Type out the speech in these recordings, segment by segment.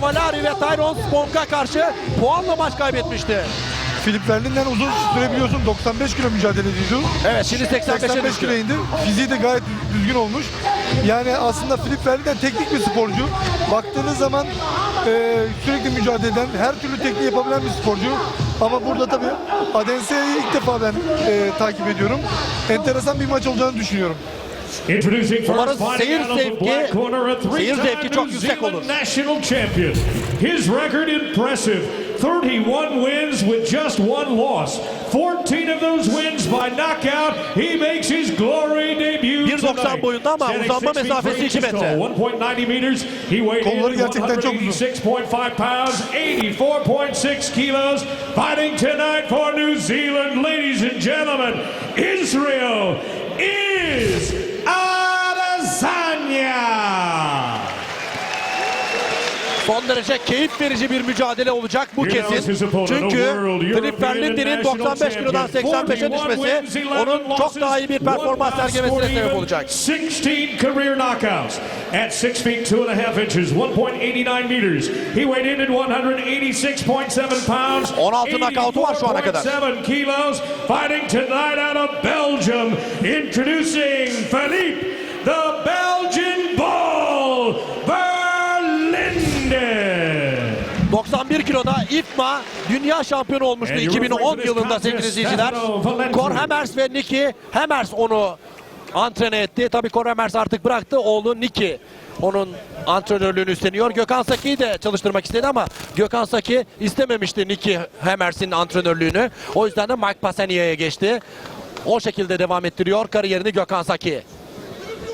Cavalari ve Tyron Sponk'a karşı puanla maç kaybetmişti. Filip Verlin'den uzun süre biliyorsun 95 kilo mücadele ediyordu. Evet şimdi 85'e 85 kilo indi. Fiziği de gayet düzgün olmuş. Yani aslında Filip Verlin'den teknik bir sporcu. Baktığınız zaman e, sürekli mücadele eden, her türlü tekniği yapabilen bir sporcu. Ama burada tabii Adense'yi ilk defa ben e, takip ediyorum. Enteresan bir maç olacağını düşünüyorum. Introducing first seyir fighting out of the black corner, a three-time New. Zealand national champion. His record impressive. 31 wins with just one loss. 14 of those wins by knockout. He makes his glory debut 1.90 tonight. boyunda ama uzanma six mesafesi three metre. 1.90 meters. He weighed Kolları in gerçekten çok uzun. 186.5 pounds, 84.6 kilos. Fighting tonight for New Zealand, ladies and gentlemen, Israel Son derece keyif verici bir mücadele olacak bu kesin. Çünkü Filip and 95 national kilodan champion. 85'e 41 düşmesi wins, 11 onun çok daha iyi bir performans sergilemesine 40 sebep olacak. 16 career knockouts at 6 feet 2 and a half inches, 1.89 meters. He weighed in at 186.7 pounds. 16 knockoutu var şu ana kadar. 84.7 kilos. Fighting tonight out 91 kiloda İFMA dünya şampiyonu olmuştu And your 2010 referee for this yılında sevgili izleyiciler. Cor Hemers ve Nicky Hemers onu antrene etti. Tabii Cor Hemers artık bıraktı. Oğlu Nicky onun antrenörlüğünü üstleniyor. Gökhan Saki'yi de çalıştırmak istedi ama Gökhan Saki istememişti Nicky Hemers'in antrenörlüğünü. O yüzden de Mike Pasania'ya geçti. O şekilde devam ettiriyor kariyerini Gökhan Saki.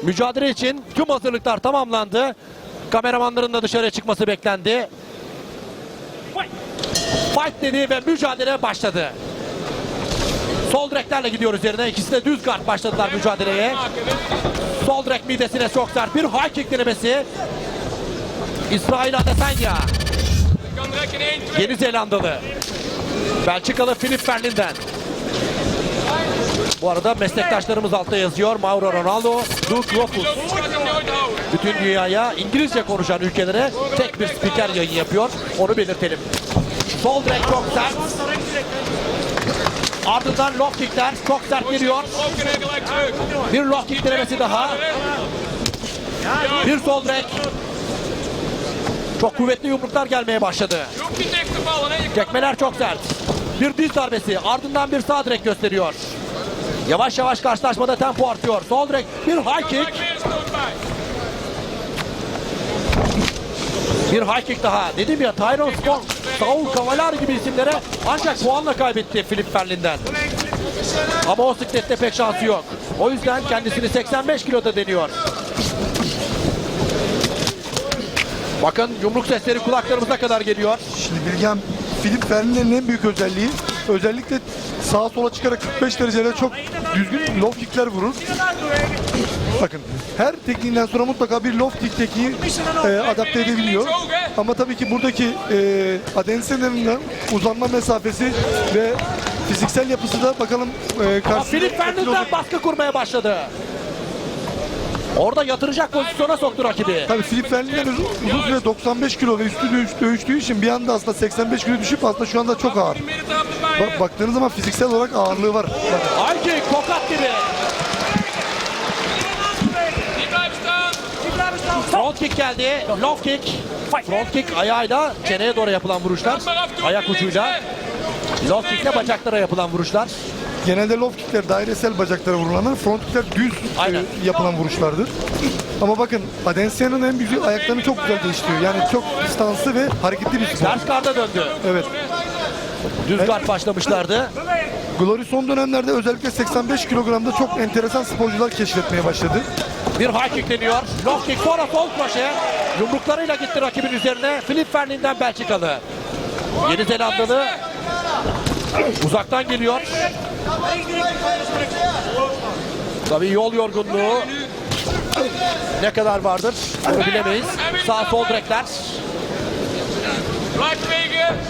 Mücadele için tüm hazırlıklar tamamlandı. Kameramanların da dışarıya çıkması beklendi. Fight dedi ve mücadele başladı. Sol direklerle gidiyor üzerine. İkisi de düz guard başladılar mücadeleye. Sol direk midesine çok sert bir high kick denemesi. İsrail Adesanya. Yeni Zelandalı. Belçikalı Filip Berlin'den. Bu arada meslektaşlarımız altta yazıyor. Mauro Ronaldo, Duke Loftus. Bütün dünyaya İngilizce konuşan ülkelere tek bir spiker yayın yapıyor. Onu belirtelim. Sol direk çok sert. Ardından low kickler çok sert geliyor. Bir low kick denemesi daha. Bir sol direk. Çok kuvvetli yumruklar gelmeye başladı. Tekmeler çok sert. Bir diz darbesi ardından bir sağ direk gösteriyor. Yavaş yavaş karşılaşmada tempo artıyor. Sol direk bir high kick. Bir high kick daha. Dedim ya Tyron Spong, Saul Cavallari gibi isimlere ancak puanla kaybetti Filip Berlin'den. Ama o siklette pek şansı yok. O yüzden kendisini 85 kiloda deniyor. Bakın yumruk sesleri kulaklarımıza kadar geliyor. Şimdi Bilgehan, Filip Verlin'in en büyük özelliği özellikle sağa sola çıkarak 45 derecede çok düzgün low kickler vurur. Bakın her tekniğinden sonra mutlaka bir low kick tekniği e, adapte edebiliyor. Ama tabii ki buradaki e, Adense'nin uzanma mesafesi ve fiziksel yapısı da bakalım e, karşısında Filip olacak. baskı kurmaya başladı. Orada yatıracak pozisyona soktu rakibi. Tabii Filip Verlin'den uzun, uzun süre 95 kilo ve üstü dövüş- dövüştüğü için bir anda aslında 85 kilo düşüp aslında şu anda çok ağır. Bak, baktığınız zaman fiziksel olarak ağırlığı var. Hangi kokat gibi. Front kick geldi. Low kick. Front kick ayağıyla çeneye doğru yapılan vuruşlar. Ayak ucuyla. Low kickle bacaklara yapılan vuruşlar. Genelde low kickler dairesel bacaklara vurulanlar, front kickler düz Aynen. e, yapılan vuruşlardır. Ama bakın Adensia'nın en büyük ayaklarını çok güzel değiştiriyor. Yani çok distanslı ve hareketli bir spor. Ters karda döndü. Evet. Düz guard başlamışlardı. Glory son dönemlerde özellikle 85 kilogramda çok enteresan sporcular keşfetmeye başladı. Bir high kick deniyor. Low kick sonra sol kroşe. Yumruklarıyla gitti rakibin üzerine. Filip Verlin'den Belçikalı. Yeni Zelandalı uzaktan geliyor. Tabii yol yorgunluğu ne kadar vardır bilemeyiz. Sağ sol direkler.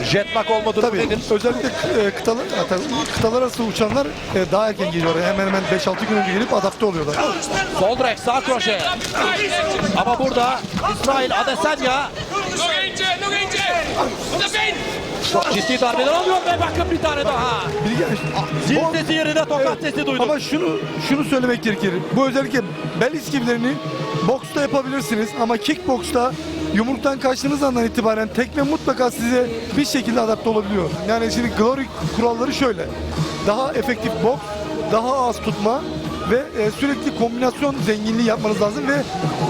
Jetlag olma durumu Tabii nedir? özellikle e, kıtalar, hatta kıtalar arası uçanlar e, daha erken geliyorlar. Hemen hemen 5-6 gün önce gelip adapte oluyorlar. Sol direk sağ kroşe. Ama burada İsrail Adesanya Çok ciddi darbeler alıyor ve bakın bir tane daha. Bilge, Zil sesi yerine tokat Evet. sesi duydum. Ama şunu şunu söylemek gerekir. Bu özellikle bel iskivlerini boksta yapabilirsiniz ama kickboksta yumruktan kaçtığınız andan itibaren tekme mutlaka size bir şekilde adapte olabiliyor. Yani şimdi glory kuralları şöyle. Daha efektif boks, daha az tutma ve e, sürekli kombinasyon zenginliği yapmanız lazım ve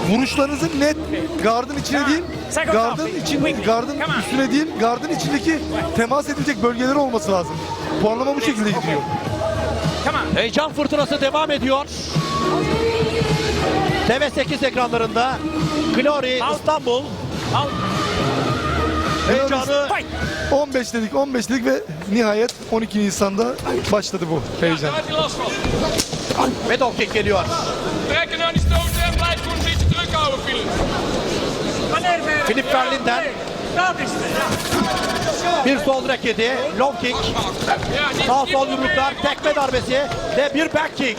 vuruşlarınızın net gardın içine değil, gardın için gardın üstüne değil, gardın içindeki temas edilecek bölgeleri olması lazım. Puanlama bu şekilde gidiyor. Heyecan fırtınası devam ediyor. TV8 ekranlarında Glory İstanbul heyecanı 15 dedik 15 dedik ve nihayet 12 Nisan'da başladı bu heyecan. Daar last van. geliyor. Werken aan die stoten en blijf gewoon een beetje druk houden, Philip. Filip Berlin'den bir sol yedi. Low kick. Ja, niet, Sağ sol proberen, yumruklar, op. tekme darbesi ve bir back kick.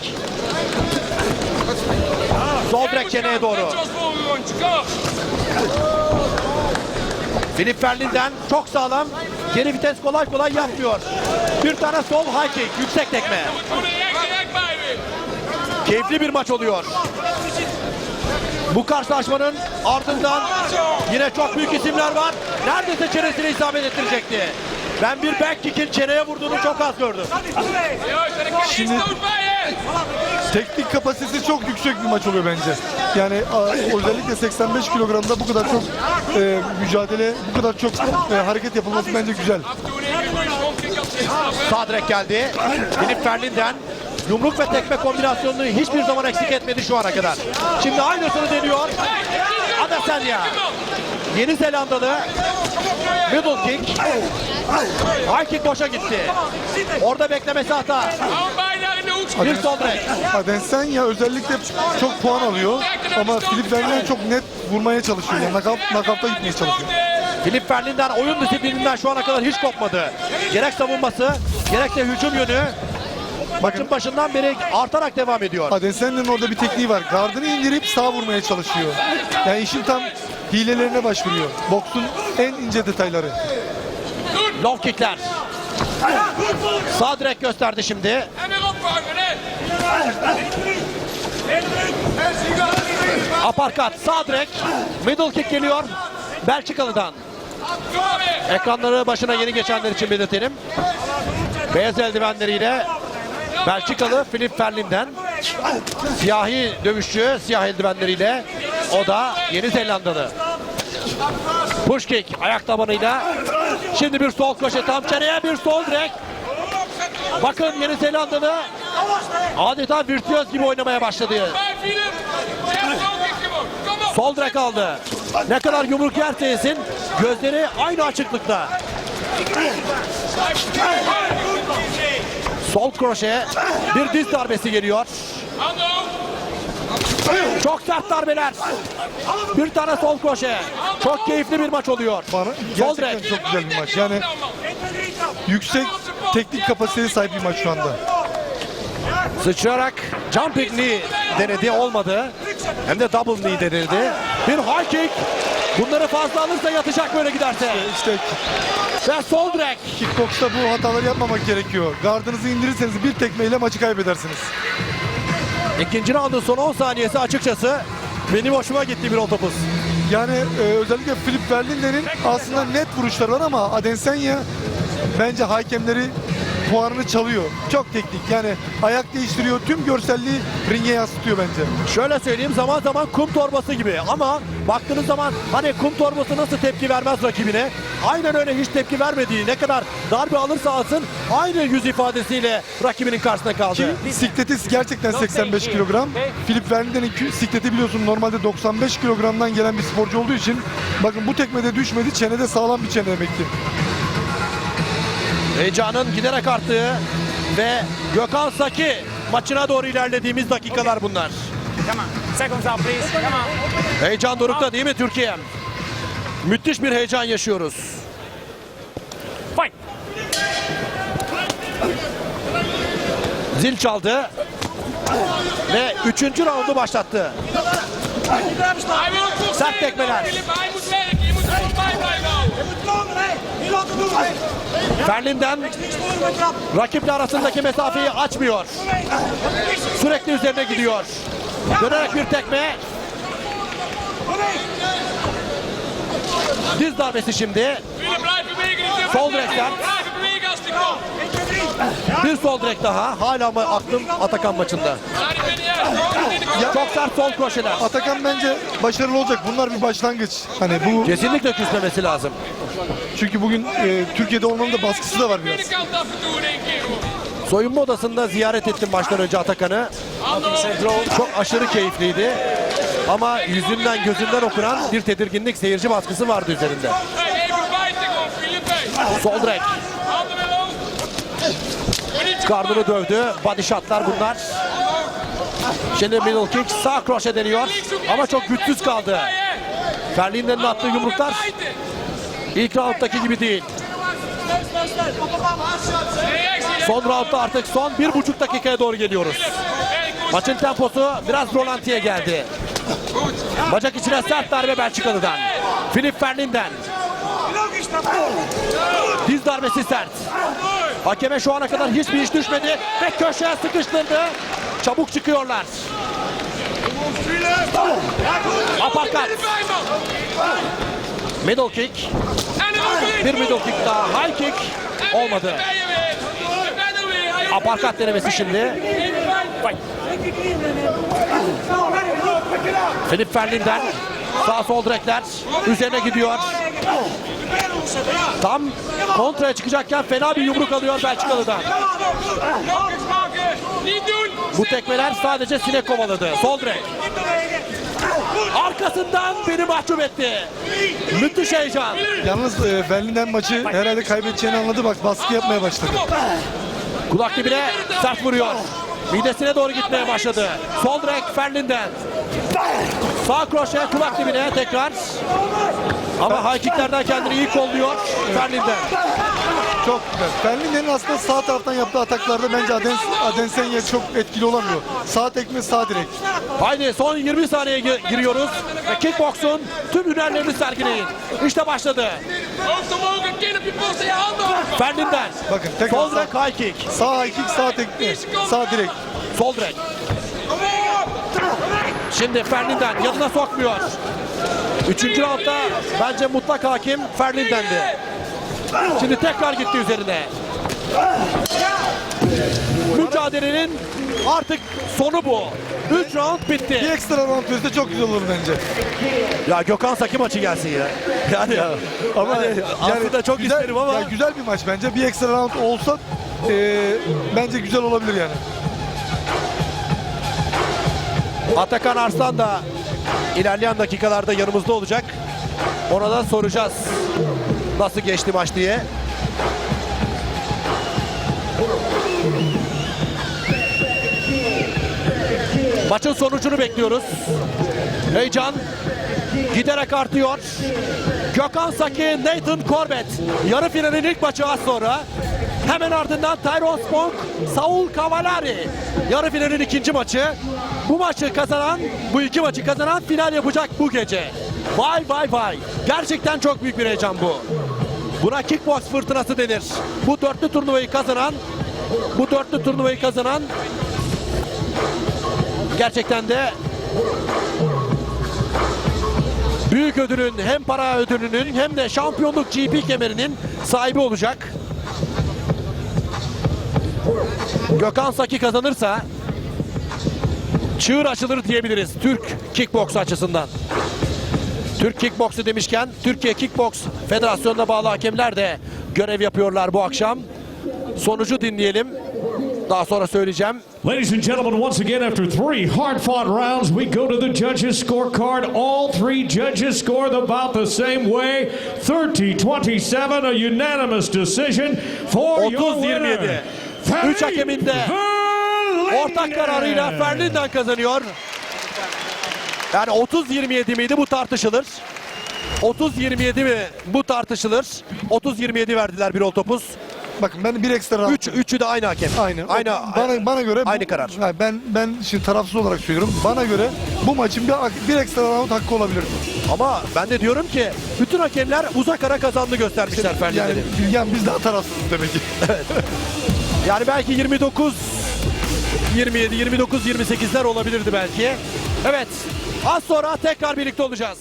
Sol Jij direk moet çeneye doğru. Filip Berlin'den çok sağlam. Geri vites kolay kolay yapmıyor. Bir tane sol high kick, yüksek tekme. Keyifli bir maç oluyor. Bu karşılaşmanın ardından yine çok büyük isimler var. Neredeyse çenesine isabet ettirecekti. Ben bir back kick'in çeneye vurduğunu çok az gördüm. Şimdi- Teknik kapasitesi çok yüksek bir maç oluyor bence. Yani özellikle 85 kilogramda bu kadar çok e, mücadele, bu kadar çok e, hareket yapılması bence güzel. Sağ direk geldi. Filip Berlin'den yumruk ve tekme kombinasyonunu hiçbir zaman eksik etmedi şu ana kadar. Şimdi aynısını deniyor. Adesanya. Yeni Zelandalı middle kick. High kick boşa gitti. Orada beklemesi hata. Bir sol direk. Adesanya özellikle çok puan alıyor ama Filip Verlinden çok net vurmaya çalışıyor. Yani knockout, knockout'a gitmeye çalışıyor. Filip Berlin'den oyun disiplininden şu ana kadar hiç kopmadı. Gerek savunması, gerek de hücum yönü maçın başından beri artarak devam ediyor. Adesanya'nın orada bir tekniği var. Gardını indirip sağ vurmaya çalışıyor. Yani işin tam hilelerine başvuruyor. Boksun en ince detayları. Low kickler. Sağ direk gösterdi şimdi. Aparkat sağ direk. Middle kick geliyor. Belçikalı'dan. Ekranları başına yeni geçenler için belirtelim. Beyaz eldivenleriyle Belçikalı Filip Ferlin'den siyahi dövüşçü siyah eldivenleriyle o da Yeni Zelandalı. Push kick ayak tabanıyla şimdi bir sol köşe tam çeneye bir sol direk. Bakın Yeni Zelandalı adeta virtüöz gibi oynamaya başladı. Sol direk aldı. Ne kadar yumruk yerse yesin gözleri aynı açıklıkta. Sol kroşe bir diz darbesi geliyor. Çok sert darbeler. Bir tane sol kroşe. Çok keyifli bir maç oluyor. Bana Sol gerçekten direk. çok güzel bir maç. Yani yüksek teknik kapasiteye sahip bir maç şu anda. Sıçrayarak jumping knee denedi olmadı. Hem de double knee denildi. Bir high kick. Bunları fazla alırsa yatacak böyle giderse. İşte Ve sol direk. kickboksta bu hataları yapmamak gerekiyor. Gardınızı indirirseniz bir tekmeyle maçı kaybedersiniz. İkinci roundun son 10 saniyesi açıkçası benim hoşuma gitti bir otobüs. Yani e, özellikle Filip Berlinder'in aslında net vuruşları var ama Adesanya bence hakemleri puanını çalıyor. Çok teknik yani ayak değiştiriyor. Tüm görselliği ringe yansıtıyor bence. Şöyle söyleyeyim zaman zaman kum torbası gibi ama baktığınız zaman hani kum torbası nasıl tepki vermez rakibine aynen öyle hiç tepki vermediği ne kadar darbe alırsa alsın aynı yüz ifadesiyle rakibinin karşısına kaldı. Ki sikleti gerçekten 85 kilogram. Filip Verlinder'in kü- sikleti biliyorsun normalde 95 kilogramdan gelen bir sporcu olduğu için bakın bu tekmede düşmedi. Çenede sağlam bir çene demek ki. Heyecanın giderek arttığı ve Gökhan Saki maçına doğru ilerlediğimiz dakikalar bunlar. Seconds out, please. Heyecan dorukta değil mi Türkiye? Müthiş bir heyecan yaşıyoruz. Fight. Zil çaldı ve üçüncü roundu başlattı. Spelen, tekmeler. Ferlin'den rakiple arasındaki mesafeyi açmıyor. Sürekli üzerine gidiyor. Dönerek bir tekme. Diz darbesi şimdi. Sol direkten. Bir sol direk daha. Hala mı aklım Atakan maçında. Juist. Çok sert sol kroşeler. Atakan bence başarılı olacak. Bunlar bir başlangıç. Hani bu Kesinlikle küsmemesi lazım. çünkü bugün e, Türkiye'de olmanın da baskısı da var biraz. Soyunma odasında ziyaret ettim maçtan önce Atakan'ı. Çok aşırı keyifliydi. Ama yüzünden gözünden okunan bir tedirginlik seyirci baskısı vardı üzerinde. Sol direk. Gardını dövdü. Body shotlar bunlar. Şimdi middle kick sağ kroşe deniyor. Ama çok güçsüz kaldı. Ferlin'den attığı yumruklar ilk rounddaki gibi değil. Son roundda artık son bir buçuk dakikaya doğru geliyoruz. Maçın temposu biraz rolantiye geldi. Bacak içine sert darbe Belçikalı'dan. Filip Ferlin'den. Diz darbesi sert. Hakeme şu ana kadar hiçbir iş düşmedi ve köşeye sıkıştırdı. Çabuk çıkıyorlar. Aparkat. Middle kick. Bir middle kick daha. High kick. Olmadı. Aparkat denemesi şimdi. Filip Ferlin'den. Sağ sol direkler. Üzerine gidiyor. Tam kontraya çıkacakken fena bir yumruk alıyor Belçikalı'dan. Bu tekmeler sadece sinek kovaladı. Sol direk. Arkasından beni mahcup etti. Müthiş heyecan. Yalnız e, Berlin'den maçı herhalde kaybedeceğini anladı. Bak baskı yapmaya başladı. Kulak dibine sert vuruyor. Midesine doğru gitmeye başladı. Sol direk Ferlin'den. Sağ kroşe kulak dibine tekrar. Ama high kicklerden kendini iyi kolluyor Ferlin'den. Çok güzel. Berlin'in aslında sağ taraftan yaptığı ataklarda bence Adens, Adensenye çok etkili olamıyor. Sağ tekme sağ direk. Haydi son 20 saniye gi- giriyoruz. Ve kickboksun tüm hünerlerini sergileyin. İşte başladı. Ferlin'den. Bakın tekrar Sol sağ, direk high kick. sağ high kick sağ tekme sağ direk. Sol direk. Şimdi Ferlin'den yanına sokmuyor. Üçüncü roundda bence mutlak hakim Ferlin'dendi. Şimdi tekrar gitti üzerine. Mücadelenin artık sonu bu. 3 round Bir bitti. ekstra round verirse çok güzel olur bence. Ya Gökhan Saki maçı gelsin ya. Yani Ama yani aslında çok güzel, isterim ama ya güzel bir maç bence. Bir ekstra round olsa e, bence güzel olabilir yani. Atakan Arslan da ilerleyen dakikalarda yanımızda olacak. Ona da soracağız nasıl geçti maç diye. Maçın sonucunu bekliyoruz. Heyecan giderek artıyor. Gökhan Saki, Nathan Corbett. Yarı finalin ilk maçı az sonra. Hemen ardından Tyrone Spong, Saul Cavallari. Yarı finalin ikinci maçı. Bu maçı kazanan, bu iki maçı kazanan final yapacak bu gece. Vay vay vay. Gerçekten çok büyük bir heyecan bu. Buna kickbox fırtınası denir. Bu dörtlü turnuvayı kazanan, bu dörtlü turnuvayı kazanan gerçekten de büyük ödülün hem para ödülünün hem de şampiyonluk GP kemerinin sahibi olacak. Gökhan Saki kazanırsa çığır açılır diyebiliriz Türk kickboks açısından. Türk kickboksu demişken Türkiye Kickboks Federasyonu'na bağlı hakemler de görev yapıyorlar bu akşam. Sonucu dinleyelim. Daha sonra söyleyeceğim. Ladies and gentlemen, once again, after three hard fought rounds, we go to the judges' scorecard. All three judges scored about the same way 30 27, a unanimous decision for your 30-27. winner. Üç hakemin de Ortak kararıyla Ferlin'den kazanıyor. Yani 30-27 miydi bu tartışılır. 30-27 mi bu tartışılır. 30-27 verdiler bir topuz. Bakın ben bir ekstra round. Üç, üçü de aynı hakem. Aynı. Aynı, bana, bana göre aynı bu- karar. Ha, ben ben şimdi tarafsız olarak söylüyorum. Bana göre bu maçın bir, bir ekstra round hakkı olabilir. Ama ben de diyorum ki bütün hakemler uzak ara kazandı göstermişler Yani Ferdi'leri. Bilgen biz daha tarafsızız demek ki. Yani belki 29 27 29 28'ler olabilirdi belki. Evet. Az sonra tekrar birlikte olacağız.